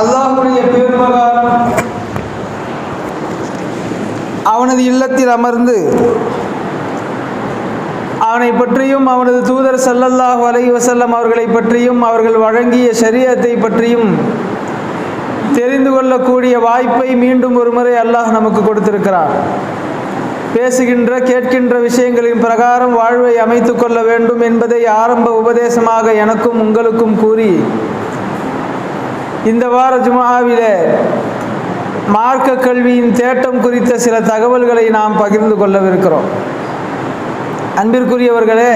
அல்லாஹுடைய பேருபகாரம் அவனது இல்லத்தில் அமர்ந்து அவனை பற்றியும் அவனது தூதர் சல்லல்லாஹ் அலை வசல்லம் அவர்களை பற்றியும் அவர்கள் வழங்கிய சரியத்தை பற்றியும் தெரிந்து கொள்ளக்கூடிய வாய்ப்பை மீண்டும் ஒருமுறை அல்லாஹ் நமக்கு கொடுத்திருக்கிறார். பேசுகின்ற கேட்கின்ற விஷயங்களின் பிரகாரம் வாழ்வை அமைத்து கொள்ள வேண்டும் என்பதை ஆரம்ப உபதேசமாக எனக்கும் உங்களுக்கும் கூறி இந்த வார ஜுமாவிலே மார்க்க கல்வியின் தேட்டம் குறித்த சில தகவல்களை நாம் பகிர்ந்து கொள்ளவிருக்கிறோம். அன்பிற்குரியவர்களே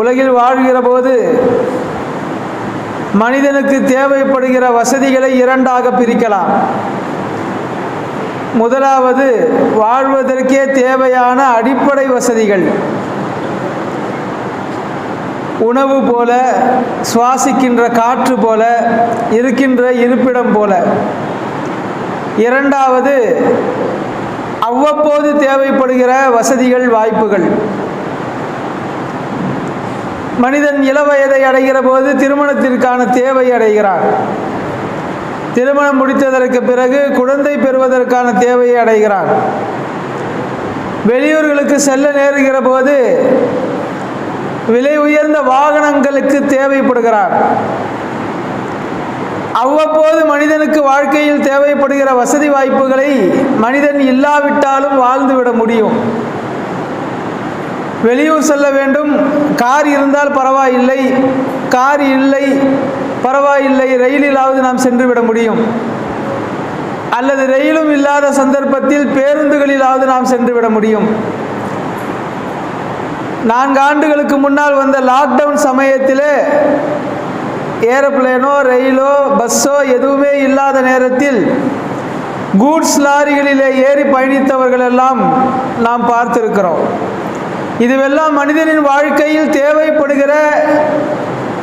உலகில் வாழ்கிற போது மனிதனுக்கு தேவைப்படுகிற வசதிகளை இரண்டாக பிரிக்கலாம். முதலாவது வாழ்வதற்கே தேவையான அடிப்படை வசதிகள். உணவு போல சுவாசிக்கின்ற காற்று போல இருக்கின்ற இருப்பிடம் போல. இரண்டாவது அவ்வப்போது தேவைப்படுகிற வசதிகள் வாய்ப்புகள். மனிதன் இளவயதை அடைகிற போது திருமணத்திற்கான தேவை அடைகிறான். திருமணம் முடித்ததற்கு பிறகு குழந்தை பெறுவதற்கான தேவையை அடைகிறான். வெளியூர்களுக்கு செல்ல நேருகிற போது விலை உயர்ந்த வாகனங்களுக்கு தேவைப்படுகிறார். அவ்வப்போது மனிதனுக்கு வாழ்க்கையில் தேவைப்படுகிற வசதி வாய்ப்புகளை மனிதன் இல்லாவிட்டாலும் வாழ்ந்துவிட முடியும். வெளியூர் செல்ல வேண்டும். கார் இருந்தால் பரவாயில்லை. கார் இல்லை பரவாயில்லை. ரயிலிலாவது நாம் சென்று விட முடியும். அல்லது ரயிலும் இல்லாத சந்தர்ப்பத்தில் பேருந்துகளிலாவது நாம் சென்று விட முடியும். நான்கு ஆண்டுகளுக்கு முன்னால் வந்த லாக்டவுன் சமயத்தில் ஏரோப்ளேனோ ரயிலோ பஸ்ஸோ எதுவுமே இல்லாத நேரத்தில் கூட்ஸ் லாரிகளிலே ஏறி பயணித்தவர்கள் எல்லாம் நாம் பார்த்திருக்கிறோம். இதுவெல்லாம் மனிதனின் வாழ்க்கையில் தேவைப்படுகிற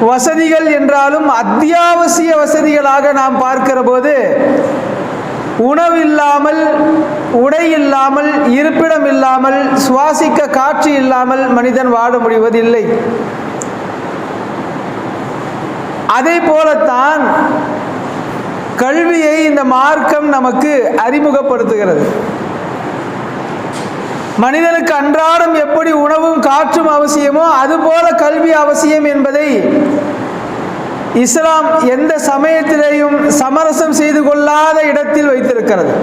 வசதிகள் என்றாலும் அத்தியாவசிய வசதிகளாக நாம் பார்க்கிற போது உணவு இல்லாமல் உடை இல்லாமல் இருப்பிடம் இல்லாமல் சுவாசிக்க காற்று இல்லாமல் மனிதன் வாழ முடிவதில்லை. அதே போலத்தான் கல்வியை இந்த மார்க்கம் நமக்கு அறிமுகப்படுத்துகிறது. மனிதனுக்கு அன்றாடம் எப்படி உணவும் காற்றும் அவசியமோ அதுபோல கல்வி அவசியம் என்பதை இஸ்லாம் எந்த சமயத்திலேயும் சமரசம் செய்து கொள்ளாத இடத்தில் வைத்திருக்கிறது.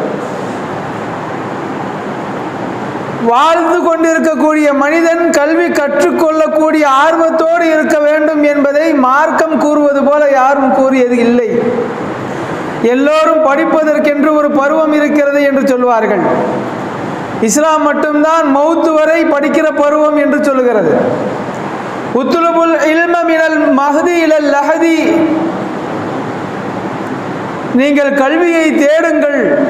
வாழ்ந்து கொண்டிருக்கக்கூடிய மனிதன் கல்வி கற்றுக்கொள்ளக்கூடிய ஆர்வத்தோடு இருக்க வேண்டும் என்பதை மார்க்கம் கூறுவது போல யாரும் கூறியது இல்லை. எல்லோரும் படிப்பதற்கென்று ஒரு பருவம் இருக்கிறது என்று சொல்வார்கள். இஸ்லாம் மட்டும்தான் மௌத்து வரை படிக்கிற பருவம் என்று சொல்லுகிறது. உத்துலுபுல் இல்ம மினல் மஹதி இலல் லஹதி. நீங்கள் கல்வியை தேடுங்கள்.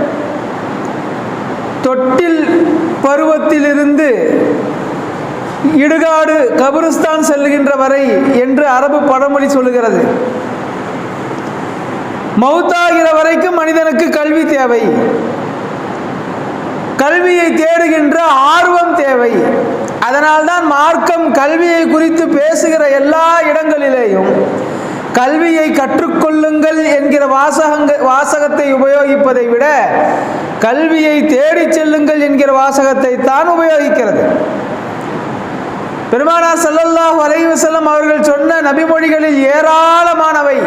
தொட்டில் பருவத்திலிருந்து இடுகாடு கபிரிஸ்தான் செல்கின்ற வரை என்று அரபு பழமொழி சொல்லுகிறது. மௌத்தாகிற வரைக்கும் மனிதனுக்கு கல்வி தேவை. கல்வியை தேடுகின்ற ஆர்வம் தேவை. அதனால்தான் மார்க்கம் கல்வியை குறித்து பேசுகிற எல்லா இடங்களிலேயும் கல்வியை கற்றுக்கொள்ளுங்கள் என்கிற வாசகங்க வாசகத்தை உபயோகிப்பதை விட கல்வியை தேடி செல்லுங்கள் என்கிற வாசகத்தை தான் உபயோகிக்கிறது. பெருமானா சல்லல்லாஹ் அலைவசல்லம் அவர்கள் சொன்ன நபிமொழிகளில் ஏராளமானவை.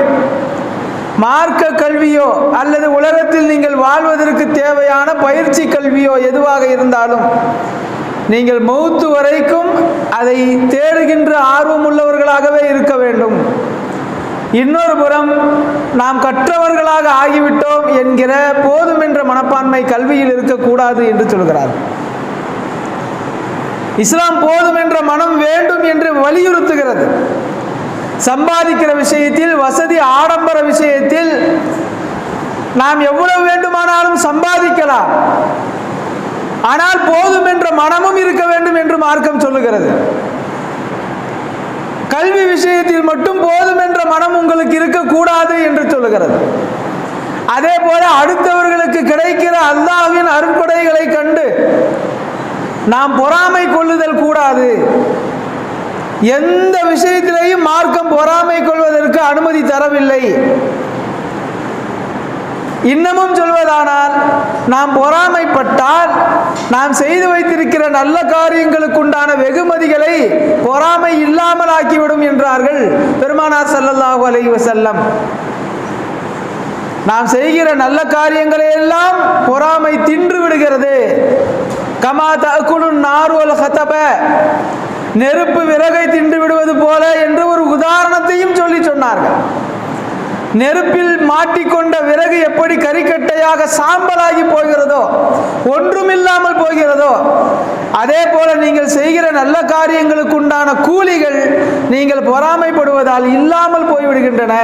மார்க்க கல்வியோ அல்லது உலகத்தில் நீங்கள் வாழ்வதற்கு தேவையான பயிற்சி கல்வியோ எதுவாக இருந்தாலும் நீங்கள் மௌத்து வரைக்கும் அதை தேடுகின்ற ஆர்வம் உள்ளவர்களாகவே இருக்க வேண்டும். இன்னொரு புறம் நாம் கற்றவர்களாக ஆகிவிட்டோம் என்கிற போதும் என்ற மனப்பான்மை கல்வியில் இருக்கக்கூடாது என்று சொல்கிறார். இஸ்லாம் போதும் என்ற மனம் வேண்டும் என்று வலியுறுத்துகிறது. சம்பாதிக்கிற விஷயத்தில் வசதி ஆடம்பர விஷயத்தில் நாம் எவ்வளவு வேண்டுமானாலும் சம்பாதிக்கலாம். ஆனால் போதும் மனமும் இருக்க வேண்டும் என்று மார்க்கம் சொல்லுகிறது. கல்வி விஷயத்தில் மட்டும் போதும் என்ற மனம் உங்களுக்கு இருக்கக்கூடாது என்று சொல்லுகிறது. அதே போல அடுத்தவர்களுக்கு கிடைக்கிற அல்லாஹ்வின் அருட்கொடைகளை கண்டு நாம் பொறாமை கொள்ளுதல் கூடாது. எந்த விஷயத்திலேயும் மார்க்கம் பொறாமை கொள்வதற்கு அனுமதி தரவில்லை. இன்னமும் சொல்வதானால் நாம் பொறாமைப்பட்டால் நாம் செய்து வைத்திருக்கிற நல்ல காரியங்களுக்குண்டான வெகுமதிகளை பொறாமை இல்லாமல் ஆக்கிவிடும் என்றார்கள் பெருமானார் சல்லல்லாஹு அலைஹி வசல்லம் நாம் செய்கிற நல்ல காரியங்களை எல்லாம் பொறாமை தின்று விடுகிறது. கமா தகுலு நார்வல் ஹத்தப நெருப்பு விறகை தின்று விடுவது போல என்று ஒரு உதாரணத்தையும் சொல்லி சொன்னார்கள். நெருப்பில் மாட்டிக்கொண்ட விறகு எப்படி கறிக்கட்டையாக சாம்பலாகி போகிறதோ ஒன்றுமில்லாமல் போகிறதோ அதே போல நீங்கள் செய்கிற நல்ல காரியங்களுக்கு உண்டான கூலிகள் நீங்கள் பொறாமைப்படுவதால் இல்லாமல் போய்விடுகின்றன.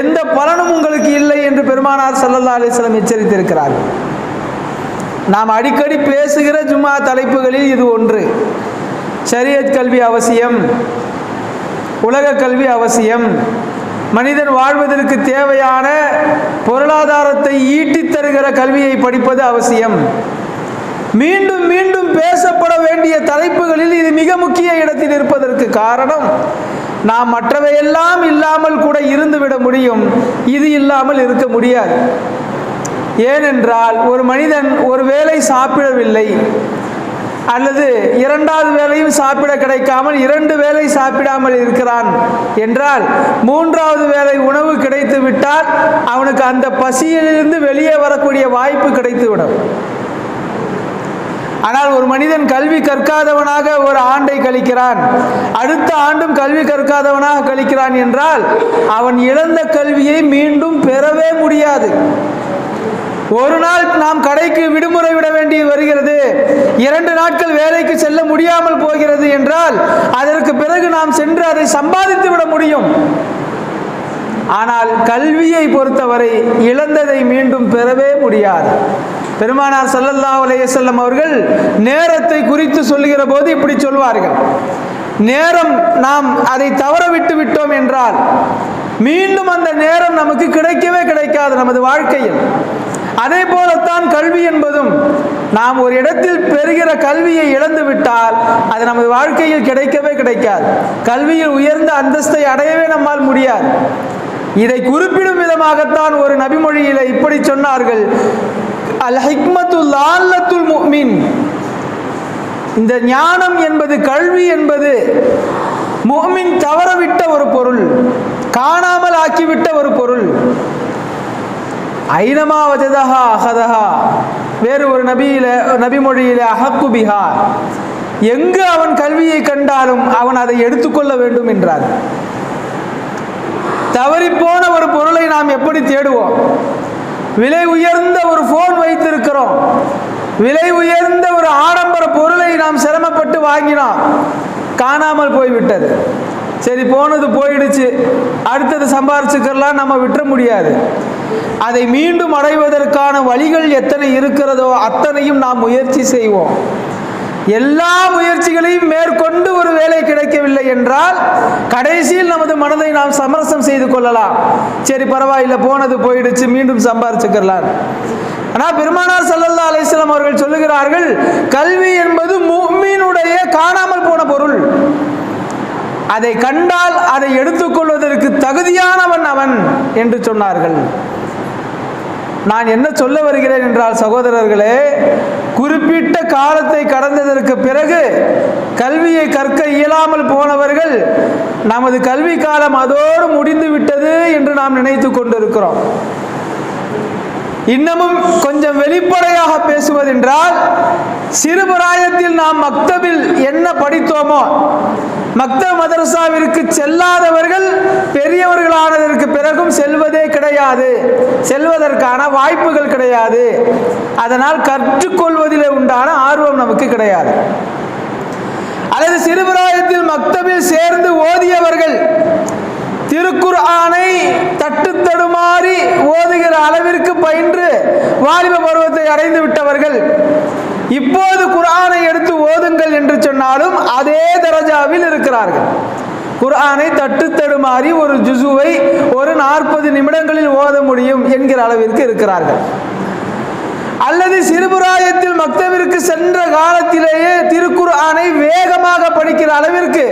எந்த பலனும் உங்களுக்கு இல்லை என்று பெருமானார் சல்லல்லா அலிஸ்லம் எச்சரித்திருக்கிறார். நாம் அடிக்கடி பேசுகிற ஜும்மா தலைப்புகளில் இது ஒன்று. சரியத் கல்வி அவசியம் உலக கல்வி அவசியம். மனிதன் வாழ்வதற்கு தேவையான பொருளாதாரத்தை ஈட்டித் தருகிற கல்வியை படிப்பது அவசியம். மீண்டும் மீண்டும் பேசப்பட வேண்டிய தலைப்புகளில் இது மிக முக்கிய இடத்தில் இருப்பதற்கு காரணம் நாம் மற்றவையெல்லாம் இல்லாமல் கூட இருந்துவிட முடியும். இது இல்லாமல் இருக்க முடியாது. ஏனென்றால் ஒரு மனிதன் ஒரு வேளை சாப்பிடவில்லை அல்லது இரண்டாவது வேலையும் சாப்பிட கிடைக்காமல் இரண்டு வேளை சாப்பிடாமல் இருக்கிறான் என்றால் மூன்றாவது வேளை உணவு கிடைத்து விட்டால் அவனுக்கு அந்த பசியிலிருந்து வெளியே வரக்கூடிய வாய்ப்பு கிடைத்துவிடும். ஆனால் ஒரு மனிதன் கல்வி கற்காதவனாக ஒரு ஆண்டை கழிக்கிறான். அடுத்த ஆண்டும் கல்வி கற்காதவனாக கழிக்கிறான் என்றால் அவன் இழந்த கல்வியை மீண்டும் பெறவே முடியாது. ஒரு நாள் நாம் கடைக்கு விடுமுறை விட வேண்டி வருகிறது. இரண்டு நாட்கள் வேலைக்கு செல்ல முடியாமல் போகிறது என்றால் அதற்கு பிறகு நாம் சென்று அதை சம்பாதித்து விட முடியும். ஆனால் கல்வியை பொறுத்தவரை இழந்ததை மீண்டும் பெறவே முடியாது. பெருமானார் சல்லல்லா அலையசல்லம் அவர்கள் நேரத்தை குறித்து சொல்லுகிற போது இப்படி சொல்வார்கள். நேரம் நாம் அதை தவற விட்டு விட்டோம் என்றால் மீண்டும் அந்த நேரம் நமக்கு கிடைக்கவே கிடைக்காது நமது வாழ்க்கையில். அதே போலத்தான் கல்வி என்பதும் நாம் ஒரு இடத்தில் பெறுகிற கல்வியை இழந்து விட்டால் அது நமது வாழ்க்கையில் கிடைக்கவே கிடைக்காது. கல்வியில் உயர்ந்த அந்தஸ்தை அடையவே நம்மால் முடியாது. இதை குறிப்பிடும் விதமாகத்தான் ஒரு நபிமொழியில இப்படி சொன்னார்கள். அல் ஹிக்மத்துல் ஆல்லத்துல் முஃமின். இந்த ஞானம் என்பது கல்வி என்பது முகமின் தவறவிட்ட ஒரு பொருள் காணாமல் ஆக்கிவிட்ட ஒரு பொருள். ஐனமா வஜதஹா அஹதஹா. வேறு ஒரு நபியில நபிமொழியில அஹக்கு பிஹா. எங்கு அவன் கல்வியை கண்டாலும் அவன் அதை எடுத்துக்கொள்ள வேண்டும் என்றார். தவறிப்போன ஒரு பொருளை நாம் எப்படி தேடுவோம்? விலை உயர்ந்த ஒரு போன் வைத்திருக்கிறோம். விலை உயர்ந்த ஒரு ஆடம்பர பொருளை நாம் சிரமப்பட்டு வாங்கினோம். காணாமல் போய்விட்டது. சரி போனது போயிடுச்சு. அடுத்தது சம்பாரிச்சுக்கெல்லாம் நம்ம விட்டுற முடியாது. அதை மீண்டும் அடைவதற்கான வழிகள் எத்தனை இருக்கிறதோ அத்தனையும் நாம் முயற்சி செய்வோம். எல்லா முயற்சிகளையும் மேற்கொண்டு ஒரு வேலை கிடைக்கவில்லை என்றால் கடைசியில் நமது மனதை நாம் சமரசம் செய்து கொள்ளலாம். சரி பரவாயில்லை போனது போயிடுச்சு மீண்டும் சம்பாரிச்சுக்கலாம் ஆனால் பெருமானார் சல்லல்லா அலிஸ்லாம் அவர்கள் சொல்லுகிறார்கள் கல்வி என்பது முஃமினுடைய காணாமல் போன பொருள். அதை கண்டால் அதை எடுத்துக்கொள்வதற்கு தகுதியானவன் அவன் என்று சொன்னார்கள். நான் என்ன சொல்ல வருகிறேன் என்றால் சகோதரர்களே குறிப்பிட்ட காலத்தை கடந்ததற்கு பிறகு கல்வியை கற்க இயலாமல் போனவர்கள் நமது கல்வி காலம் அதோடு முடிந்து விட்டது என்று நாம் நினைத்து கொண்டிருக்கிறோம். இன்னமும் கொஞ்சம் வெளிப்படையாக பேசுவதென்றால் சிறுபிராயத்தில் நாம் மக்தபில் என்ன படித்தோமோ மக்த மதரசாவிற்கு செல்லாதவர்கள் பெரியவர்களானதற்கு பிறகும் செல்வதே கிடையாது. செல்வதற்கான வாய்ப்புகள் கிடையாது. அதனால் கற்றுக்கொள்வதில் உண்டான ஆர்வம் நமக்கு கிடையாது. அல்லது சிறுபிராயத்தில் மக்தபில் சேர்ந்து ஓதியவர்கள் திருக்குர்ஆனை தட்டு தடுமாறி ஓதுகிற அளவிற்கு பயின்று வாலிப பருவத்தை அடைந்து விட்டவர்கள் இப்போது குர்ஆனை எடுத்து ஓதுங்கள் என்று சொன்னாலும் அதே தரஜாவில் இருக்கிறார்கள். குர்ஆனை தட்டு தடுமாறி ஒரு ஜுசுவை ஒரு நாற்பது நிமிடங்களில் ஓத முடியும் என்கிற அளவிற்கு இருக்கிறார்கள். அல்லது சிறுபுராயத்தில் மக்தவிற்கு சென்ற காலத்திலேயே திருக்குர் ஆணை வேகமாக படிக்கிற அளவிற்கு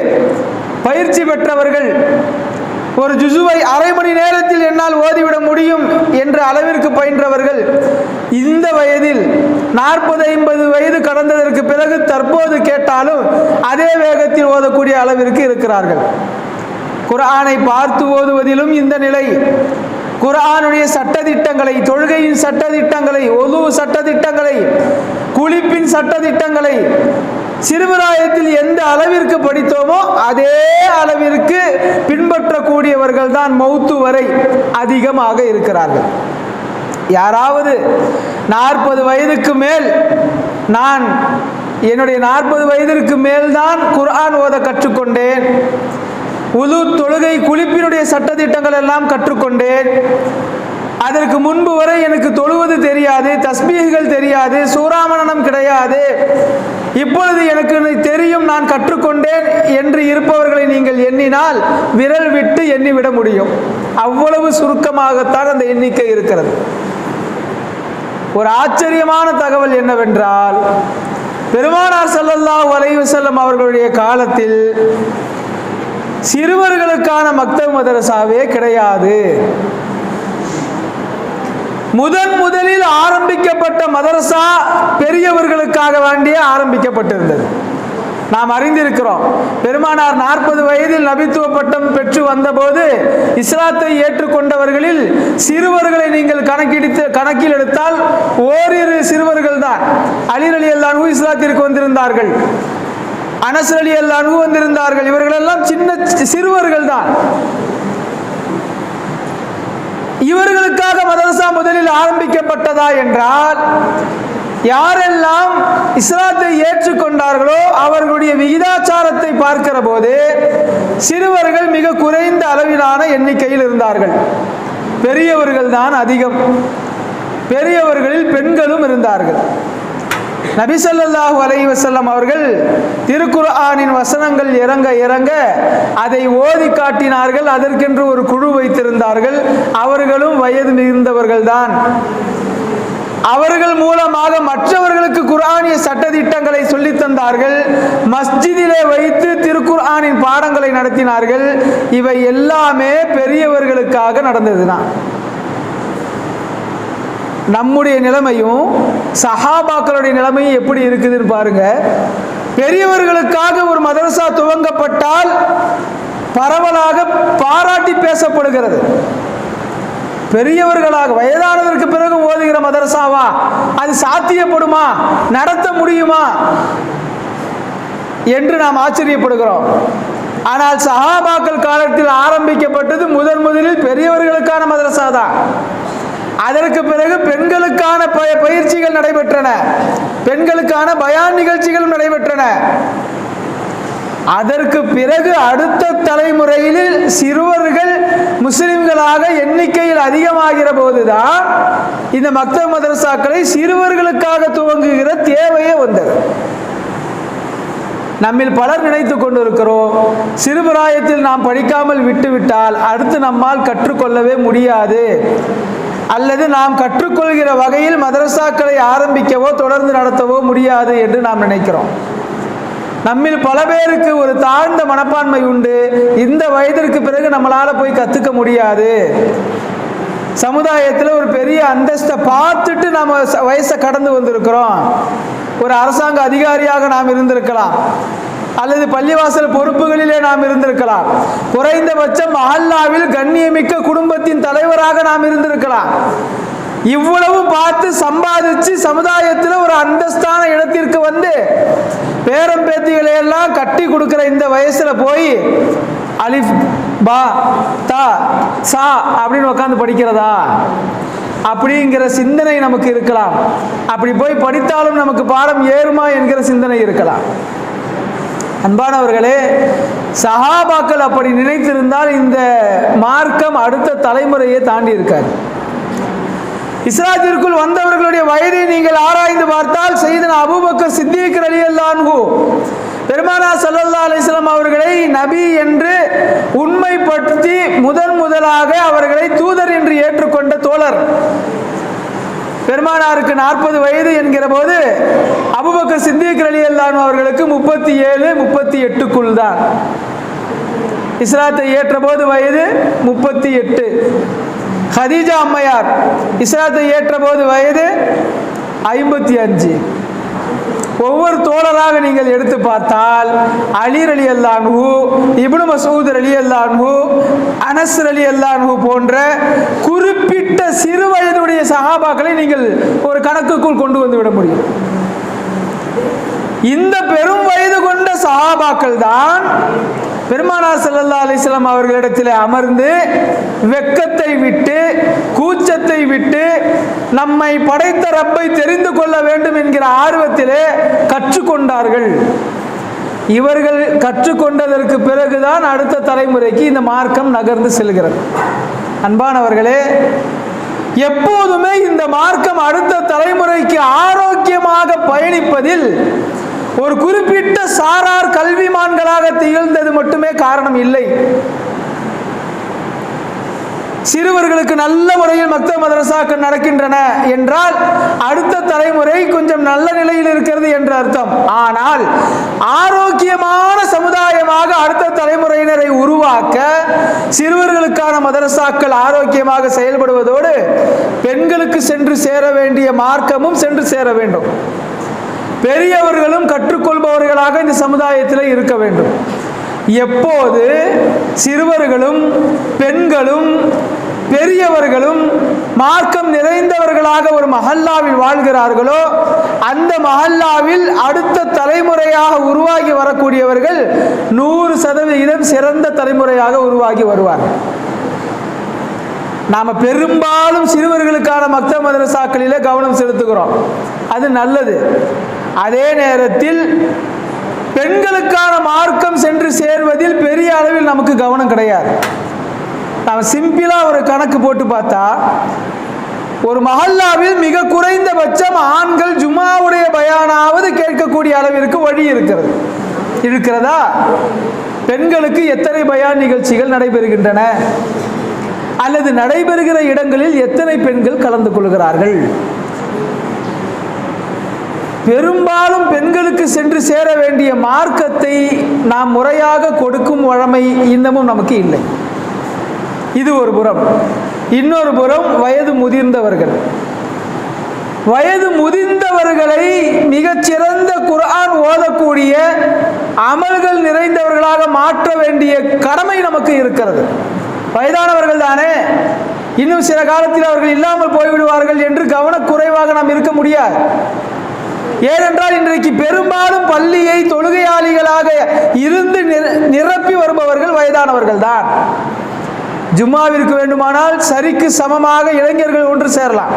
பயிற்சி பெற்றவர்கள் ஒரு ஜுசுவை அரை மணி நேரத்தில் என்னால் ஓதிவிட முடியும் என்ற அளவிற்கு பயின்றவர்கள் இந்த வயதில் நாற்பது ஐம்பது வயது கடந்ததற்கு பிறகு தற்போது கேட்டாலும் அதே வேகத்தில் ஓதக்கூடிய அளவிற்கு இருக்கிறார்கள். குர்ஆனை பார்த்து ஓதுவதிலும் இந்த நிலை. குரானுடைய சட்டதிட்டங்களை தொழுகையின் சட்டதிட்டங்களை ஒது சட்டதிட்டங்களை குளிப்பின் சட்டதிட்டங்களை சிறுபிராயத்தில் எந்த அளவிற்கு படித்தோமோ அதே அளவிற்கு பின்பற்றக்கூடியவர்கள் தான் மௌத்து வரை அதிகமாக இருக்கிறார்கள். யாராவது நாற்பது வயதுக்கு மேல் நான் என்னுடைய நாற்பது வயதிற்கு மேல்தான் குர்ஆன் ஓத கற்றுக்கொண்டேன். உது தொழுகை குளிப்பினுடைய சட்டதிட்டங்கள் எல்லாம் கற்றுக்கொண்டேன். அதற்கு முன்பு வரை எனக்கு தொழுவது தெரியாது தஸ்பீகள் தெரியாது சூறாமணனம் கிடையாது. இப்பொழுது எனக்கு தெரியும் நான் கற்றுக்கொண்டேன் என்று இருப்பவர்களை நீங்கள் எண்ணினால் விரல் விட்டு எண்ணிவிட முடியும். அவ்வளவு சுருக்கமாகத்தான் அந்த எண்ணிக்கை இருக்கிறது. ஒரு ஆச்சரியமான தகவல் என்னவென்றால் பெருமானார் ஸல்லல்லாஹு வலைவு செல்லும் அவர்களுடைய காலத்தில் சிறுவர்களுக்கான மக்தவ் மதரசாவே கிடையாது. முதன் முதலில் ஆரம்பிக்கப்பட்ட மதரசா பெரியவர்களுக்காக வேண்டிய ஆரம்பிக்கப்பட்டிருந்தது. நாம் அறிந்திருக்கிறோம் பெருமானார் நாற்பது வயதில் நபித்துவ பட்டம் பெற்று வந்தபோது இஸ்லாத்தை ஏற்றுக்கொண்டவர்களில் சிறுவர்களை நீங்கள் கணக்கெடுத்து கணக்கில் எடுத்தால் ஓரிரு சிறுவர்கள் தான். அலிர் அலி அல்லானு இஸ்லாத்திற்கு வந்திருந்தார்கள். அனசு அலி அல்லானு வந்திருந்தார்கள். இவர்களெல்லாம் சின்ன சிறுவர்கள் தான். இவர்களுக்காக மதரசா முதலில் ஆரம்பிக்கப்பட்டதா என்றால் யாரெல்லாம் இஸ்லாத்தை ஏற்றுக்கொண்டார்களோ அவர்களுடைய விகிதாச்சாரத்தை பார்க்கிற போது சிறுவர்கள் மிக குறைந்த அளவிலான எண்ணிக்கையில் இருந்தார்கள். பெரியவர்கள் தான் அதிகம். பெரியவர்களில் பெண்களும் இருந்தார்கள். நபிசல்லாஹு அலை வசல்லம் அவர்கள் திருக்குர்ஆனின் வசனங்கள் இறங்க இறங்க அதை ஓதி காட்டினார்கள் அதற்கென்று ஒரு குழு வைத்திருந்தார்கள். அவர்களும் வயது மிகுந்தவர்கள்தான். அவர்கள் மூலமாக மற்றவர்களுக்கு குர்ஆனிய சட்டதிட்டங்களை சொல்லி தந்தார்கள். மஸ்ஜிதிலே வைத்து திருக்குர்ஆனின் பாடங்களை நடத்தினார்கள். இவை எல்லாமே பெரியவர்களுக்காக நடந்ததுதான். நம்முடைய நிலைமையும் சஹாபாக்களுடைய நிலைமையும் எப்படி இருக்குதுன்னு பாருங்க. பெரியவர்களுக்காக ஒரு மதரசா துவங்கப்பட்டால் பரவலாக பாராட்டி பேசப்படுகிறது. பெரியவர்களாக வயதானதற்கு பிறகு ஓதுகிற மதரசாவா? அது சாத்தியப்படுமா? நடத்த முடியுமா? என்று நாம் ஆச்சரியப்படுகிறோம். ஆனால் சஹாபாக்கள் காலத்தில் ஆரம்பிக்கப்பட்டது முதன் முதலில் பெரியவர்களுக்கான மதரசா தான் அதற்கு பிறகு பெண்களுக்கான பயிற்சிகள் நடைபெற்றன. பெண்களுக்கான பயான் நிகழ்ச்சிகளும் நடைபெற்றன. அதற்கு பிறகு அடுத்த தலைமுறையில் சிறுவர்கள் முஸ்லிம்களாக எண்ணிக்கையில் அதிகமாகிற போதுதான் இந்த மக்த மதரசாக்களை சிறுவர்களுக்காக துவங்குகிற தேவையே வந்தது. நம்மில் பலர் நினைத்து கொண்டிருக்கிறோம் சிறுபிராயத்தில் நாம் படிக்காமல் விட்டுவிட்டால் அடுத்து நம்மால் கற்றுக்கொள்ளவே முடியாது. அல்லது நாம் கற்றுக்கொள்கிற வகையில் மதரசாக்களை ஆரம்பிக்கவோ தொடர்ந்து நடத்தவோ முடியாது என்று நாம் நினைக்கிறோம். நம்மில் பல பேருக்கு ஒரு தாழ்ந்த மனப்பான்மை உண்டு. இந்த வயதிற்கு பிறகு நம்மளால போய் கத்துக்க முடியாது. சமுதாயத்தில் ஒரு பெரிய அந்தஸ்தை பார்த்துட்டு நம்ம வயசை கடந்து வந்திருக்கிறோம். ஒரு அரசாங்க அதிகாரியாக நாம் இருந்திருக்கலாம். அல்லது பள்ளிவாசல் பொறுப்புகளிலே நாம் இருந்திருக்கலாம். குறைந்தபட்சம் மஹல்லாவில் கண்ணியமிக்க குடும்பத்தின் தலைவராக நாம் இருந்திருக்கலாம். இவ்வளவு பார்த்து சம்பாதிச்சு சமுதாயத்தில் ஒரு அந்தஸ்தான இடத்திற்கு வந்து பேரம் பேத்திகளை எல்லாம் கட்டி கொடுக்கிற இந்த வயசுல போய் அலிஃப் பா தா சா அப்படின்னு உட்காந்து படிக்கிறதா? அப்படிங்கிற சிந்தனை நமக்கு இருக்கலாம். அப்படி போய் படித்தாலும் நமக்கு பாடம் ஏறுமா என்கிற சிந்தனை இருக்கலாம். அன்பானவர்களே சஹாபாக்கள் அப்படி நினைத்திருந்தால் இந்த மார்க்கம் அடுத்த தலைமுறையை தாண்டி இருக்காது. இஸ்ராஜிற்குள் வந்தவர்களுடைய வயதை நீங்கள் ஆராய்ந்து பார்த்தால் செய்தன அபூபக்கர் சித்திக் அல்லான்கு பெருமானா சல்லல்லா அலிஸ்லாம் அவர்களை நபி என்று உண்மைப்படுத்தி முதன் முதலாக அவர்களை தூதர் என்று ஏற்றுக்கொண்ட தோழர். பெருமானாருக்கு நாற்பது வயது என்கிற போது அபுபக்கர் சித்திக் ரலியல்லான் அவர்களுக்கு முப்பத்தி ஏழு முப்பத்தி எட்டுக்குள் தான். இஸ்லாத்தை ஏற்றபோது வயது முப்பத்தி எட்டு ஹதீஜா அம்மையார் இஸ்லாத்தை ஏற்றபோது வயது ஐம்பத்தி அஞ்சு ஒவ்வொரு தோழராக நீங்கள் எடுத்து பார்த்தால் அலீர் அலி அல்லான்ஹு இப்னு மசூத் அலி அல்லான்ஹு அனஸ் அலி அல்லான்ஹு போன்ற குறிப்பிட்ட சிறு வயதுடைய சகாபாக்களை நீங்கள் ஒரு கணக்குக்குள் கொண்டு வந்து விட முடியும். இந்த பெரும் வயது கொண்ட சஹாபாக்கள் தான் பெருமானார் ஸல்லல்லாஹு அலிஸ்லாம் அவர்களிடத்தில் அமர்ந்து வெக்கத்தை விட்டு கூச்சத்தை விட்டு நம்மை படைத்த ரப்பை தெரிந்து கொள்ள வேண்டும் என்கிற ஆர்வத்திலே கற்றுக்கொண்டார்கள். இவர்கள் கற்றுக்கொண்டதற்கு பிறகுதான் அடுத்த தலைமுறைக்கு இந்த மார்க்கம் நகர்ந்து செல்கிறது. அன்பானவர்களே எப்போதுமே இந்த மார்க்கம் அடுத்த தலைமுறைக்கு ஆரோக்கியமாக பயணிப்பதில் ஒரு குறிப்பிட்ட சாரார் கல்விமான்களாக திகழ்ந்தது மட்டுமே காரணம் இல்லை. சிறுவர்களுக்கு நல்ல முறையில் மக்த மதரசாக்கள் நடக்கின்றன என்றால் அடுத்த தலைமுறை கொஞ்சம் நல்ல நிலையில் இருக்கிறது என்று அர்த்தம். ஆனால் ஆரோக்கியமான சமுதாயமாக அடுத்த தலைமுறையினரை உருவாக்க சிறுவர்களுக்கான மதரசாக்கள் ஆரோக்கியமாக செயல்படுவதோடு பெண்களுக்கு சென்று சேர வேண்டிய மார்க்கமும் சென்று சேர வேண்டும். பெரியவர்களும் கற்றுக்கொள்பவர்களாக இந்த சமுதாயத்தில் இருக்க வேண்டும். எப்போது சிறுவர்களும் பெண்களும் பெரியவர்களும் மார்க்கம் நிறைந்தவர்களாக ஒரு மஹல்லாவில் வாழ்கிறார்களோ அந்த மஹல்லாவில் அடுத்த தலைமுறையாக உருவாகி வரக்கூடியவர்கள் நூறு சதவிகிதம் சிறந்த தலைமுறையாக உருவாகி வருவார்கள் நாம் பெரும்பாலும் சிறுவர்களுக்கான மக்த மதரசாக்களிலே கவனம் செலுத்துகிறோம். அது நல்லது. அதே நேரத்தில் பெண்களுக்கான மார்க்கம் சென்று சேர்வதில் பெரிய அளவில் நமக்கு கவனம் கிடையாது. நாம் சிம்பிளாக ஒரு கணக்கு போட்டு பார்த்தா ஒரு மஹல்லாவில் மிக குறைந்தபட்சம் ஆண்கள் ஜுமாவுடைய பயானாவது கேட்கக்கூடிய அளவிற்கு வழி இருக்கிறது. இருக்கிறதா? பெண்களுக்கு எத்தனை பயான் நிகழ்ச்சிகள் நடைபெறுகின்றன? அல்லது நடைபெறுகிற இடங்களில் எத்தனை பெண்கள் கலந்து கொள்கிறார்கள்? பெரும்பாலும் பெண்களுக்கு சென்று சேர வேண்டிய மார்க்கத்தை நாம் முறையாக கொடுக்கும் வழமை இன்னமும் நமக்கு இல்லை. இது ஒரு புறம். இன்னொரு புறம் வயது முதிர்ந்தவர்கள். வயது முதிர்ந்தவர்களை மிகச்சிறந்த குரான் ஓதக்கூடிய அமல்கள் நிறைந்தவர்களாக மாற்ற வேண்டிய கடமை நமக்கு இருக்கிறது. வயதானவர்கள் தானே? இன்னும் சில காலத்தில் அவர்கள் இல்லாமல் போய்விடுவார்கள் என்று கவனக்குறைவாக நாம் இருக்க முடியாது. ஏனென்றால் இன்றைக்கு பெரும்பாலும் பள்ளியை தொழுகையாளிகளாக இருந்து நிரப்பி வருபவர்கள் வயதானவர்கள் தான் ஜும்மாவிற்கு வேண்டுமானால் சரிக்கு சமமாக இளைஞர்கள் ஒன்று சேரலாம்.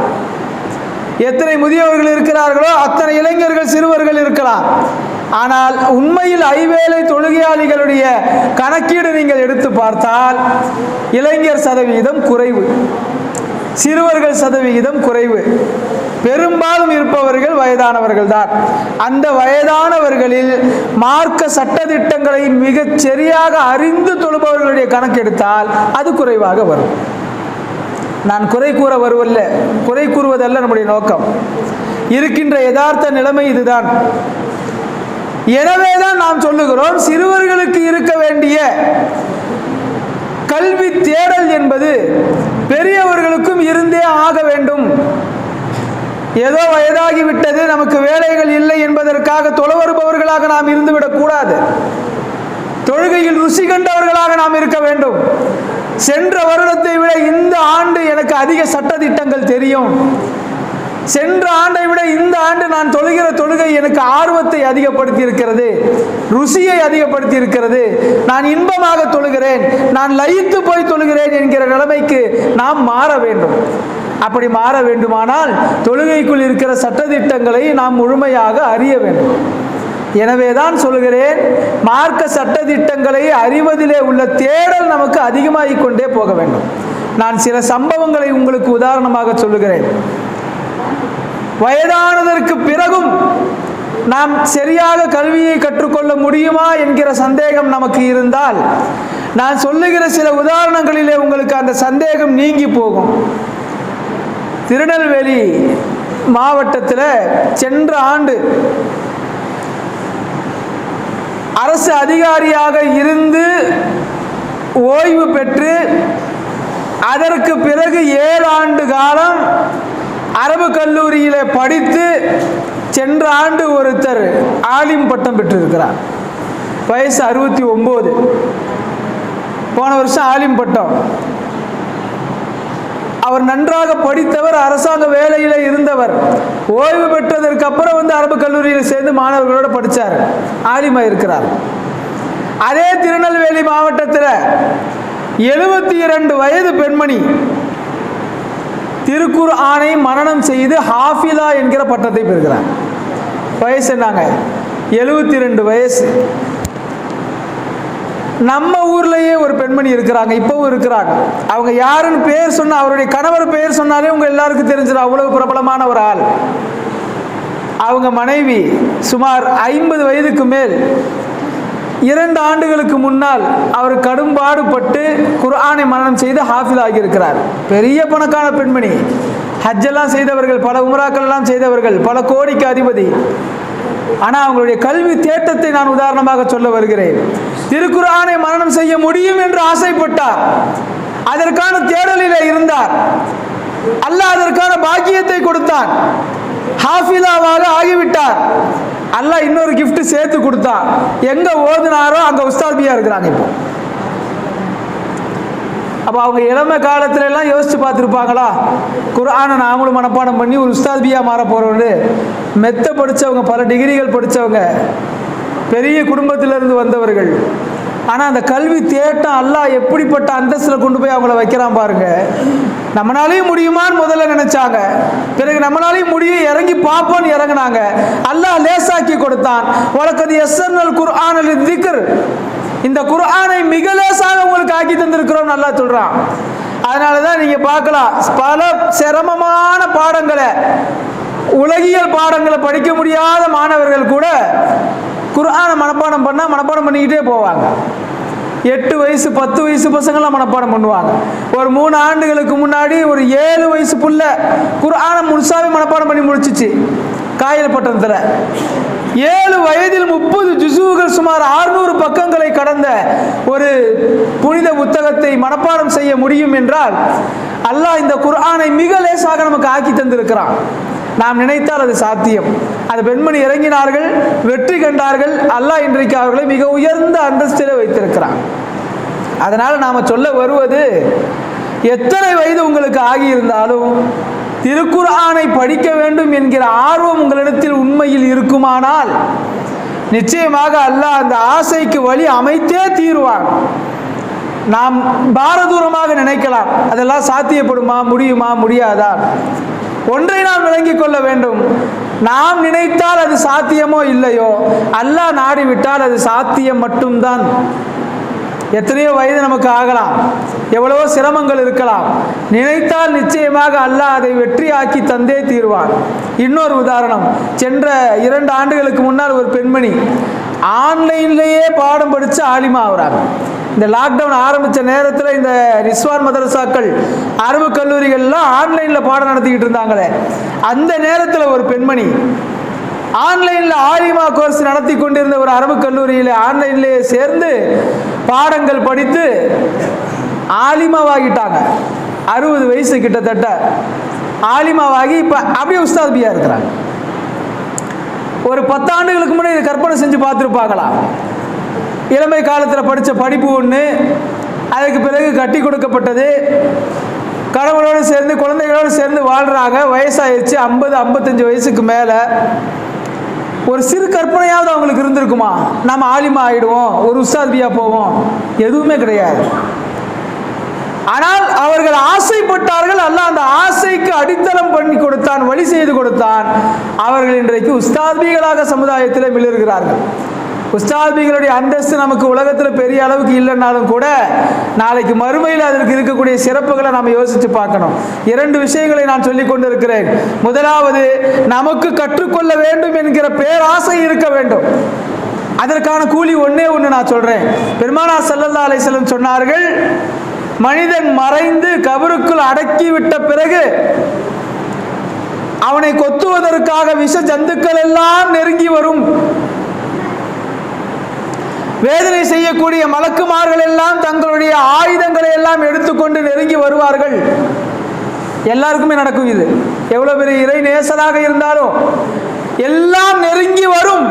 எத்தனை முதியவர்கள் இருக்கிறார்களோ அத்தனை இளைஞர்கள் சிறுவர்கள் இருக்கலாம். ஆனால் உண்மையில் ஐவேளை தொழுகையாளிகளுடைய கணக்கீடு நீங்கள் எடுத்து பார்த்தால் இளைஞர் சதவிகிதம் குறைவு. சிறுவர்கள் சதவிகிதம் குறைவு. பெரும்பாலும் இருப்பவர்கள் வயதானவர்கள் தான் அந்த வயதானவர்களில் மார்க்க சட்டதிட்டங்களை மிகச் சரியாக அறிந்து தொழுபவர்களுடைய கணக்கெடுத்தால் அது குறைவாக வரும். நான் குறை கூற வருவல்ல. குறை கூறுவதல்ல நம்முடைய நோக்கம். இருக்கின்ற யதார்த்த நிலைமை இதுதான். எனவேதான் நாம் சொல்லுகிறோம் சிறுவர்களுக்கு இருக்க வேண்டிய கல்வி தேடல் என்பது பெரியவர்களுக்கும் இருந்தே ஆக வேண்டும். ஏதோ வயதாகிவிட்டது நமக்கு வேலைகள் இல்லை என்பதற்காக தொலைவருபவர்களாக நாம் இருந்துவிடக் கூடாது. தொழுகையில் ருசி கண்டவர்களாக நாம் இருக்க வேண்டும். சென்ற வருடத்தை விட இந்த ஆண்டு எனக்கு அதிக சட்டதிட்டங்கள் தெரியும். சென்ற ஆண்டை விட இந்த ஆண்டு நான் தொழுகிற தொழுகை எனக்கு ஆர்வத்தை அதிகப்படுத்தி இருக்கிறது ருசியை அதிகப்படுத்தி இருக்கிறது நான் இன்பமாக தொழுகிறேன். நான் லயித்து போய் தொழுகிறேன் என்கிற நிலைமைக்கு நாம் மாற வேண்டும். அப்படி மாற வேண்டுமானால் தொழுகைக்குள் இருக்கிற சட்டத்திட்டங்களை நாம் முழுமையாக அறிய வேண்டும். எனவேதான் சொல்கிறேன் மார்க்க சட்டத்திட்டங்களை அறிவதிலே உள்ள தேடல் நமக்கு அதிகமாகிக் கொண்டே போக வேண்டும். நான் சில சம்பவங்களை உங்களுக்கு உதாரணமாக சொல்லுகிறேன். வயதானதற்கு பிறகும் நாம் சரியாக கல்வியை கற்றுக்கொள்ள முடியுமா என்கிற சந்தேகம் நமக்கு இருந்தால் நான் சொல்லுகிற சில உதாரணங்களிலே உங்களுக்கு அந்த சந்தேகம் நீங்கி போகும். திருநெல்வேலி மாவட்டத்தில் சென்ற ஆண்டு அரசு அதிகாரியாக இருந்து ஓய்வு பெற்று அதற்கு பிறகு ஏழு ஆண்டு காலம் அரபு கல்லூரியில் படித்து சென்ற ஆண்டு ஒருத்தர் ஆலிம் பட்டம் பெற்றிருக்கிறார். வயசு அறுபத்தி ஒம்பது. போன வருஷம் ஆலிம் பட்டம். அவர் நன்றாக படித்தவர் அரசாங்க வேலையில் இருந்தவர். ஓய்வு பெற்றதற்கு அப்புறம் வந்து அரபு கல்லூரியில் சேர்ந்து மாணவர்களோடு படித்தார் ஆலிமா இருக்கிறார். அதே திருநெல்வேலி மாவட்டத்தில் எழுபத்தி இரண்டு வயது பெண்மணி திருக்குர் ஆணை மரணம் செய்து ஹாஃபிலா என்கிற பட்டத்தை பெறுகிறார். வயசு என்னங்க? எழுபத்தி ரெண்டு வயசு. நம்ம ஊர்லயே ஒரு பெண்மணி இருக்கிறாங்க இப்பவும் இருக்கிறாங்க. அவங்க யாருன்னு பேர் சொன்ன அவருடைய கணவர் பெயர் சொன்னாலே உங்க எல்லாருக்கும் தெரிஞ்சிடும் அவ்வளவு பிரபலமான ஒரு ஆள். அவங்க மனைவி சுமார் ஐம்பது வயதுக்கு மேல் இரண்டு ஆண்டுகளுக்கு முன்னால் அவர் கடும்பாடுபட்டு குர்ஆனை மரணம் செய்து ஹாஃபில் ஆகியிருக்கிறார் பெரிய பணக்கான பெண்மணி. ஹஜ்ஜெல்லாம் செய்தவர்கள் பல உமராக்கள் எல்லாம் செய்தவர்கள் பல கோடிக்கு அதிபதி. ஆனால் அவங்களுடைய கல்வி தேட்டத்தை நான் உதாரணமாக சொல்ல வருகிறேன். திருக்குறானை மரணம் செய்ய முடியும் என்று ஆசைப்பட்டார். அதற்கான தேடலில் இருந்தார். அல்லாஹ் அதற்கான பாக்கியத்தை கொடுத்தான். ஹாஃபிதாவாக ஆகிவிட்டார். அல்ல இன்னொரு கிஃப்ட் சேர்த்து கொடுத்தான் எங்க ஓதுனாரோ அங்க உஸ்தாத்பியா இருக்கிறாங்க இப்போ. அப்போ அவங்க இளமை காலத்துல எல்லாம் யோசிச்சு பார்த்துருப்பாங்களா? குரானை நாமளும் மனப்பாடம் பண்ணி ஒரு உஸ்தாத்பியா மாற போறோம்னு. மெத்த படிச்சவங்க பல டிகிரிகள் படிச்சவங்க பெரிய குடும்பத்திலிருந்து வந்தவர்கள். ஆனால் அந்த கல்வி தேட்டம் அல்லாஹ் எப்படிப்பட்ட அந்தஸ்தில் கொண்டு போய் அவங்கள வைக்கிறான் பாருங்க. நம்மளாலையும் முடியுமான்னு முதல்ல நினைச்சாங்க. பிறகு நம்மளாலையும் முடியும் இறங்கி பார்ப்போன்னு இறங்குனாங்க. அல்லாஹ் லேசாக்கி கொடுத்தான். உனக்கு எஸ்என்எல் குர்ஆனல் திக்கர் இந்த குர்ஆனை மிக லேசாக உங்களுக்கு ஆக்கி தந்திருக்கிறோம் நல்லா சொல்கிறான் அதனால தான் நீங்கள் பார்க்கலாம். பல சிரமமான பாடங்களை உலகியல் பாடங்களை படிக்க முடியாத மாணவர்கள் கூட குர்ஆனை மனப்பாடம் பண்ணால் மனப்பாடம் பண்ணிக்கிட்டே போவாங்க. எட்டு வயசு பத்து வயசு பசங்களாம் மனப்பாடம் பண்ணுவாங்க. ஒரு மூணு ஆண்டுகளுக்கு முன்னாடி ஒரு ஏழு வயசு புள்ள குர்ஆனை முழுசாவே மனப்பாடம் பண்ணி முடிச்சிச்சு. காயல் பட்டணத்தில். ஏழு வயதில் முப்பது ஜுசுகள் சுமார் 600 பக்கங்களை கடந்த ஒரு புனித புத்தகத்தை மனப்பாடம் செய்ய முடியும் என்றால் அல்லாஹ் இந்த குர்ஆனை மிக லேசாக நமக்கு ஆக்கி தந்திருக்கிறான். நாம் நினைத்தால் அது சாத்தியம். அந்த பெண்மணி இறங்கினார்கள் வெற்றி கண்டார்கள் அல்லாஹ் இன்றைக்கு அவர்களை மிக உயர்ந்த அந்தஸ்திலே வைத்திருக்கிறான். அதனால் நாம் சொல்ல வருவது எத்தனை வயது உங்களுக்கு ஆகியிருந்தாலும் திருக்குர்ஆனை படிக்க வேண்டும் என்கிற ஆர்வம் உங்களிடத்தில் உண்மையில் இருக்குமானால் நிச்சயமாக அல்லாஹ் அந்த ஆசைக்கு வழி அமைத்தே தீருவான். நாம் பாரதூரமாக நினைக்கலாம் அதெல்லாம் சாத்தியப்படுமா முடியுமா முடியாதா? ஒன்றை நாம் விளங்கிக் கொள்ள வேண்டும். நாம் நினைத்தால் அது சாத்தியமோ இல்லையோ? அல்லாஹ் நாடிவிட்டால் அது சாத்தியம் மட்டும்தான். எத்தனையோ வயது நமக்கு ஆகலாம். எவ்வளவோ சிரமங்கள் இருக்கலாம். நினைத்தால் நிச்சயமாக அல்லாஹ் அதை வெற்றி ஆக்கி தந்தே தீர்வான். இன்னொரு உதாரணம். சென்ற இரண்டு ஆண்டுகளுக்கு முன்னால் ஒரு பெண்மணி ஆன்லைன்லேயே பாடம் படித்து ஆலிமா ஆகுறாங்க. இந்த லாக்டவுன் ஆரம்பித்த நேரத்தில் இந்த ரிஸ்வான் மதரசாக்கள் அரபு கல்லூரிகள்லாம் ஆன்லைனில் பாடம் நடத்திக்கிட்டு இருந்தாங்களே. அந்த நேரத்தில் ஒரு பெண்மணி ஆன்லைனில் ஆலிமா கோர்ஸ் நடத்தி கொண்டிருந்த ஒரு அரபு கல்லூரியில் ஆன்லைன்லேயே சேர்ந்து பாடங்கள் படித்து ஆலிமாவாகிட்டாங்க. அறுபது வயசு கிட்டத்தட்ட ஆலிமாவாகி இப்போ அப்படியே உஸ்தாத்பியா இருக்கிறாங்க. ஒரு பத்தாண்டுகளுக்கு முன்னாடி இதை கற்பனை செஞ்சு பார்த்துருப்பாங்களா இளமை காலத்தில் படித்த படிப்பு ஒன்று அதுக்கு பிறகு கட்டி கொடுக்கப்பட்டது. கணவனோடு சேர்ந்து குழந்தைகளோடு சேர்ந்து வாழ்கிறாங்க வயசாயிடுச்சு ஐம்பது ஐம்பத்தஞ்சு வயசுக்கு மேலே. ஒரு சிறு கற்பனையாவது அவங்களுக்கு இருந்திருக்குமா? நம்ம ஆலிமா ஆயிடுவோம் ஒரு உஸ்தாத்பியா போவோம். எதுவுமே கிடையாது. ஆனால் அவர்கள் ஆசைப்பட்டார்கள் அல்ல அந்த ஆசைக்கு அடித்தளம் பண்ணி கொடுத்தான் வழி செய்து கொடுத்தான். அவர்கள் இன்றைக்கு உஸ்தாத்பிகளாக சமுதாயத்தில் மிளர்கிறார்கள். உஸ்தாத்பிகளுடைய அந்தஸ்து நமக்கு உலகத்தில் பெரிய அளவுக்கு இல்லைன்னாலும் கூட நாளைக்கு மறுமையில் அதற்கு இருக்கக்கூடிய சிறப்புகளை நாம் யோசித்து பார்க்கணும். இரண்டு விஷயங்களை நான் சொல்லிக் கொண்டிருக்கிறேன். முதலாவது நமக்கு கற்றுக்கொள்ள வேண்டும் என்கிற பேராசை இருக்க வேண்டும். அதற்கான கூலி ஒன்றே ஒன்று நான் சொல்றேன். பெருமானா சல்லல்லா அலைசலம் சொன்னார்கள் மனிதன் மறைந்து கபருக்குள் அடக்கி விட்ட பிறகு அவனை கொத்துவதற்காக விஷ ஜந்துக்கள் எல்லாம் நெருங்கி வரும். வேதனை செய்யக்கூடிய மலக்குமார்கள் எல்லாம் தங்களுடைய ஆயுதங்களை எல்லாம் எடுத்துக்கொண்டு நெருங்கி வருவார்கள். எல்லாருக்குமே நடக்கும் இது. எவ்வளவு பெரிய இறை நேசராக இருந்தாலும் எல்லாம் நெருங்கி வரும்.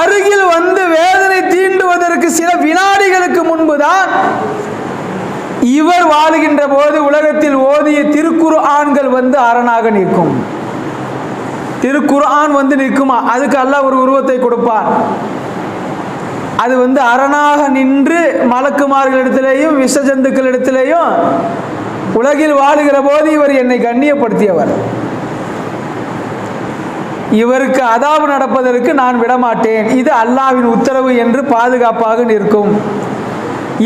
அருகில் வந்து வேதனை தீண்டுவதற்கு சில வினாடிகளுக்கு முன்புதான் இவர் வாழுகின்ற போது உலகத்தில் ஓதிய திருக்குறு ஆண்கள் வந்து அரணாக நிற்கும். திருக்குர்ஆன் வந்து நிற்குமா? அதுக்கு அல்லாஹ் ஒரு உருவத்தை கொடுப்பார். அது வந்து அரணாக நின்று மலக்குமார்களிடத்திலேயும் விஷ ஜந்துக்களிடத்திலேயும் உலகில் வாழுகிற போது இவர் என்னை கண்ணியப்படுத்தியவர். இவருக்கு அதாவு நடப்பதற்கு நான் விடமாட்டேன். இது அல்லாவின் உத்தரவு என்று பாதுகாப்பாக நிற்கும்.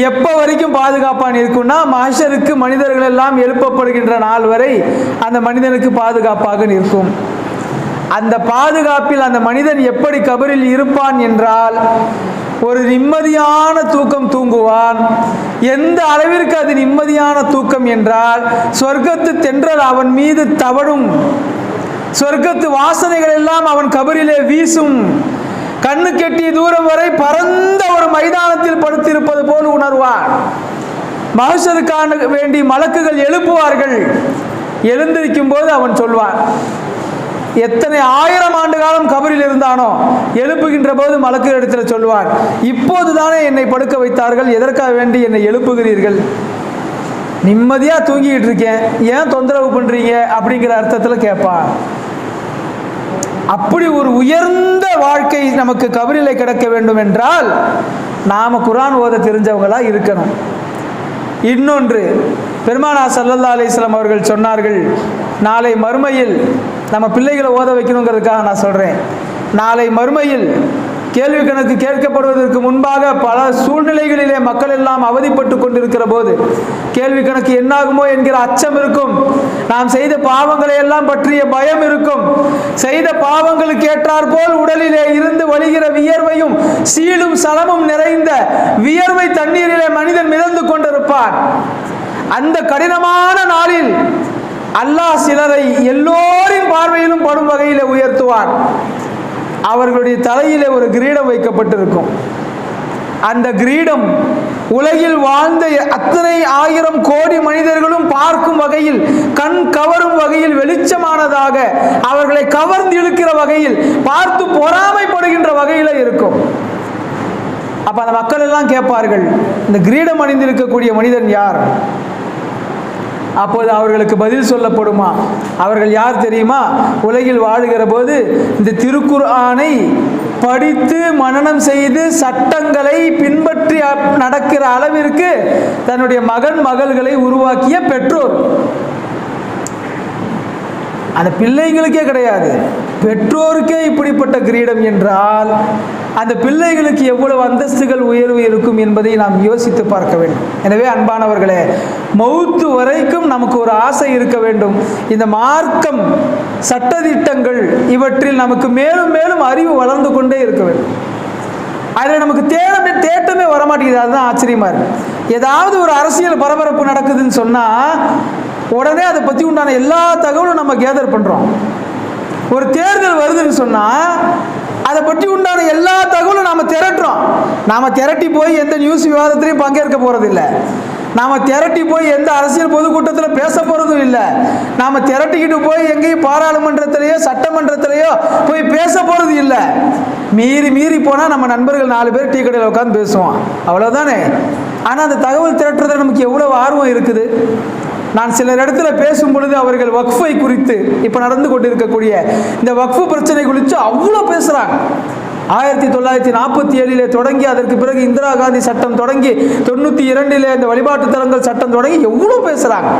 எப்போ வரைக்கும் பாதுகாப்பாக இருக்கும்னா மனுஷருக்கு மனிதர்கள் எல்லாம் எழுப்பப்படுகின்ற நாள் வரை அந்த மனிதனுக்கு பாதுகாப்பாக நிற்கும். அந்த பாதுகாப்பில் அந்த மனிதன் எப்படி கபரில் இருப்பான் என்றால் ஒரு நிம்மதியான தூக்கம் தூங்குவான். எந்த அளவிற்கு அது நிம்மதியான தூக்கம் என்றால் சொர்க்கத்து தென்றல் அவன் மீது தவழும். சொர்க்கத்து வாசனைகள் எல்லாம் அவன் கபரிலே வீசும். கண்ணு கெட்டிய தூரம் வரை பரந்த ஒரு மைதானத்தில் படுத்திருப்பது போல் உணர்வான் மகசருக்கான வேண்டி மலக்குகள் எழுப்புவார்கள். எழுந்திருக்கும் போது அவன் சொல்வான் எத்தனை ஆயிரம் ஆண்டு காலம் கபரில் இருந்தானோ எழுப்புகின்ற போது மலக்கு இடத்துல சொல்வான் இப்போது தானே என்னை படுக்க வைத்தார்கள் எதற்காக வேண்டி என்னை எழுப்புகிறீர்கள்? நிம்மதியாக தூங்கிக்கிட்டு இருக்கேன் ஏன் தொந்தரவு பண்ணுறீங்க அப்படிங்கிற அர்த்தத்தில் கேட்பான். அப்படி ஒரு உயர்ந்த வாழ்க்கை நமக்கு கபரிலே கிடக்க வேண்டும் என்றால் நாம் குரான் ஓத தெரிஞ்சவங்களா இருக்கணும். இன்னொன்று பெருமானா சல்லல்லா அலிஸ்லாம் அவர்கள் சொன்னார்கள் நாளை மறுமையில் நம்ம பிள்ளைகளை ஓத வைக்கணுங்கிறதுக்காக நான் சொல்கிறேன் நாளை மறுமையில் கேள்வி கணக்கு கேட்கப்படுவதற்கு முன்பாக பல சூழ்நிலைகளிலே மக்கள் எல்லாம் அவதிப்பட்டு கொண்டிருக்கிற போது கேள்வி கணக்கு என்னாகுமோ என்கிற அச்சம் இருக்கும். நாம் செய்த பாவங்களை எல்லாம் பற்றிய பயம் இருக்கும். செய்த பாவங்களுக்கு ஏற்றார் போல் உடலிலே இருந்து வழிகிற வியர்வையும் சீலும் சலமும் நிறைந்த வியர்வை தண்ணீரிலே மனிதன் மிதந்து கொண்டிருப்பான். அந்த கடினமான நாளில் அல்லாஹ் சிலரை எல்லோரின் பார்வையிலும் படும் வகையில் உயர்த்துவான். அவர்களுடைய தலையிலே ஒரு கிரீடம் வைக்கப்பட்டிருக்கும். அந்த கிரீடம் உலகில் வாழ்ந்த அத்தனை ஆயிரம் கோடி மனிதர்களும் பார்க்கும் வகையில் கண் கவரும் வகையில் வெளிச்சமானதாக அவர்களை கவர்ந்து இழுக்கிற வகையில் பார்த்து பொறாமைப்படுகின்ற வகையில் இருக்கும். அப்ப அந்த மக்கள் எல்லாம் கேட்பார்கள் இந்த கிரீடம் அணிந்திருக்கக்கூடிய மனிதன் யார்? அப்போது அவர்களுக்கு பதில் சொல்லப்படுமா? அவர்கள் யார் தெரியுமா? உலகில் வாழுகிற போது இந்த திருக்குர்ஆனை படித்து மனநம் செய்து சட்டங்களை பின்பற்றி நடக்கிற அளவிற்கு தன்னுடைய மகன் மகள்களை உருவாக்கிய பெற்றோர். அந்த பிள்ளைங்களுக்கே கிடையாது. பெற்றோருக்கே இப்படிப்பட்ட கிரீடம் என்றால் அந்த பிள்ளைகளுக்கு எவ்வளவு அந்தஸ்துகள் உயர்வு இருக்கும் என்பதை நாம் யோசித்து பார்க்க வேண்டும். எனவே அன்பானவர்களே மௌத்து வரைக்கும் நமக்கு ஒரு ஆசை இருக்க வேண்டும். இந்த மார்க்கம் சட்டதிட்டங்கள் இவற்றில் நமக்கு மேலும் மேலும் அறிவு வளர்ந்து கொண்டே இருக்க வேண்டும். அதில் நமக்கு தேடமே தேட்டமே வரமாட்டேங்குது. அதுதான் ஆச்சரியமா இருக்கு. ஏதாவது ஒரு அரசியல் பரபரப்பு நடக்குதுன்னு சொன்னால் உடனே அதை பற்றி உண்டான எல்லா தகவலும் நம்ம கேதர் பண்ணுறோம் ஒரு தேர்தல் வருதுன்னு சொன்னால் அதை பற்றி உண்டான எல்லா தகவலும் நாம் திரட்டுறோம். நாம் திரட்டி போய் எந்த நியூஸ் விவாதத்திலையும் பங்கேற்க போகிறதில்ல நாம் திரட்டி போய் எந்த அரசியல் பொதுக்கூட்டத்தில் பேச போகிறதும் இல்லை. நாம் திரட்டிக்கிட்டு போய் எங்கேயும் பாராளுமன்றத்திலேயோ சட்டமன்றத்திலேயோ போய் பேச போகிறது இல்லை. மீறி மீறி போனால் நம்ம நண்பர்கள் நாலு பேர் டீ கடையில் உட்காந்து பேசுவோம். அவ்வளோதானே ஆனால் அந்த தகவல் திரட்டுறதுல நமக்கு எவ்வளோ ஆர்வம் இருக்குது? நான் சில இடத்துல பேசும் பொழுது அவர்கள் வக்ஃபை குறித்து இப்போ நடந்து கொண்டிருக்கக்கூடிய இந்த வக்ஃபு பிரச்சனை குறித்து அவ்வளோ பேசுகிறாங்க ஆயிரத்தி தொள்ளாயிரத்தி நாற்பத்தி ஏழிலே தொடங்கி அதற்கு பிறகு இந்திரா காந்தி சட்டம் தொடங்கி தொண்ணூற்றி இரண்டிலே இந்த வழிபாட்டு தலங்கள் சட்டம் தொடங்கி எவ்வளோ பேசுகிறாங்க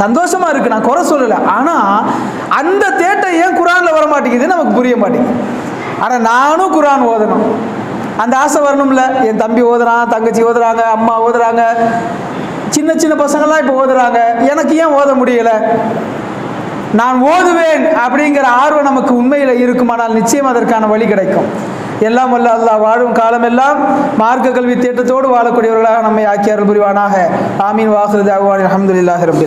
சந்தோஷமாக இருக்குது நான் குறை சொல்லலை. ஆனால் அந்த தேட்டை ஏன் குரானில் வர மாட்டேங்குது நமக்கு புரிய மாட்டேங்குது. ஆனால் நானும் குரான் ஓதணும். அந்த ஆசை வரணும்ல. என் தம்பி ஓதுறான் தங்கச்சி ஓதுறாங்க அம்மா ஓதுறாங்க. சின்ன சின்ன பசங்கள்லாம் இப்போ ஓதுறாங்க. எனக்கு ஏன் ஓத முடியலை? நான் ஓதுவேன் அப்படிங்கிற ஆர்வம் நமக்கு உண்மையில் இருக்குமானால் நிச்சயம் அதற்கான வழி கிடைக்கும். எல்லாம் வல்ல அல்லாஹ் வாழும் காலமெல்லாம் மார்க்க கல்வி தேட்டத்தோடு வாழக்கூடியவர்களாக நம்மை ஆக்கியார்கள் புரிவானாக. ஆமீன் வாஹிருது அஹ்வான் அஹமதுல்லாஹி ரபில்